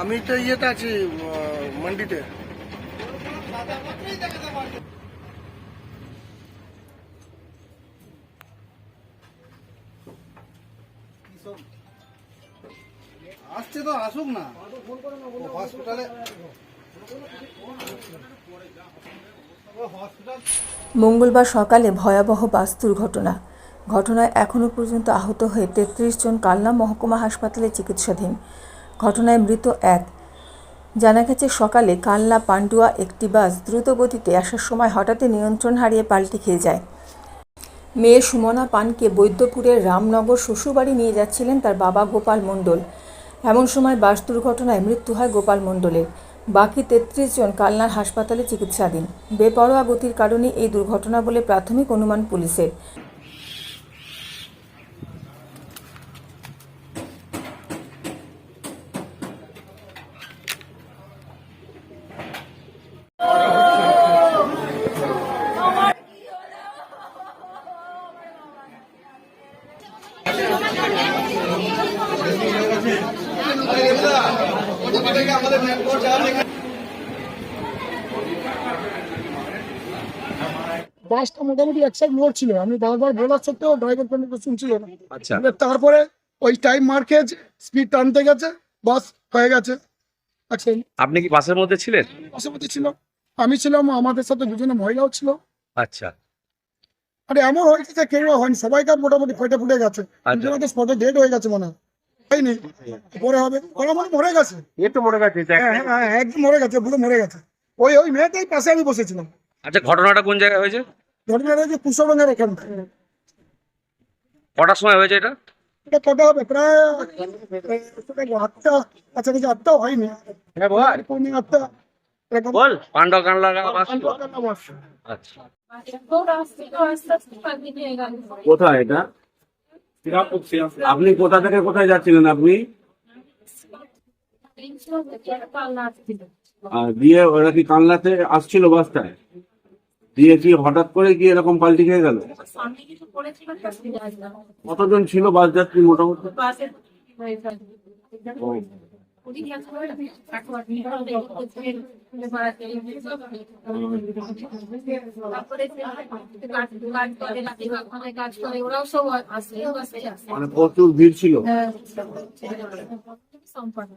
আমি তো ইয়েতে আছি মান্ডিতে। আসছে তো, আসুক না। হসপিটালে মঙ্গলবার সকালে ভয়াবহ বাস দুর্ঘটনা। ঘটনায় এখনও পর্যন্ত আহত হয়ে তেত্রিশ জন কালনা মহকুমা হাসপাতালে চিকিৎসাধীন। ঘটনায় মৃত এক। জানা গেছে, সকালে কালনা পান্ডুয়া একটি বাস দ্রুত গতিতে আসার সময় হঠাৎই নিয়ন্ত্রণ হারিয়ে পাল্টে খেয়ে যায়। মেয়ে সুমনা পানকে বৈদ্যপুরের রামনগর শ্বশুরবাড়ি নিয়ে যাচ্ছিলেন তার বাবা গোপাল মণ্ডল। এমন সময় বাস দুর্ঘটনায় মৃত্যু হয় গোপাল মণ্ডলের। বাকি তেত্রিশ জন কালনার হাসপাতালে চিকিৎসাধীন। বেপরোয়া গতির কারণে এই দুর্ঘটনা বলে প্রাথমিক অনুমান পুলিশের। বাসটা মোটামুটি এক সাইড ছিল। আমি বারবার বলার সত্ত্বেও ড্রাইভার শুনছিল না। আচ্ছা। তারপরে ওই টাইম স্পিড টানতে গেছে বাস হয়ে গেছে। আচ্ছা আপনি কি বাসের মধ্যে ছিলেন? বাসের মধ্যে ছিল। আমি ছিলাম আমাদের সাথে দুজনে মহিলাও ছিল। আচ্ছা। আরে এমন হয়েছে যে কেউ হয়নি সবাইকার মোটামুটি ফেটে ফুটে গেছে। আচ্ছা। স্পটে ডেড হয়ে গেছে মনে হয়। হয়নি। পরে হবে। ওরা মনে মরে গেছে। একটু মনে গেছে হ্যাঁ হ্যাঁ হ্যাঁ, একদম মরে গেছে পুরো মরে গেছে। ওই ওই মেয়েটাই পাশে আমি বসেছিলাম। আচ্ছা ঘটনাটা কোন জায়গায় হয়েছে? ঘটনাটা যে কুশলগঞ্জের এখান। কটার সময় হয়েছে এটা? এটা কটা হবে? প্রায় আহ, আটটা কাছাকাছি আটটাও হয়নি। হ্যাঁ বল। আটটা বল পান্ডব কানলা বাস আচ্ছা। কোথায় এটা? আপনি কোথা থেকে কোথায় যাচ্ছিলেন আপনি? আর দিয়ে ওরা কি কান্নাতে আসছিল বাসটায়? দিয়ে কি হঠাৎ করে কি এরকম পাল্টি খেয়ে গেল? কতজন ছিল বাস যাত্রী মোটামুটি? ও, তারপরে কাজ করে ওরাও সব আসে মানে প্রচুর ভিড় ছিল। হ্যাঁ। সম্পর্ক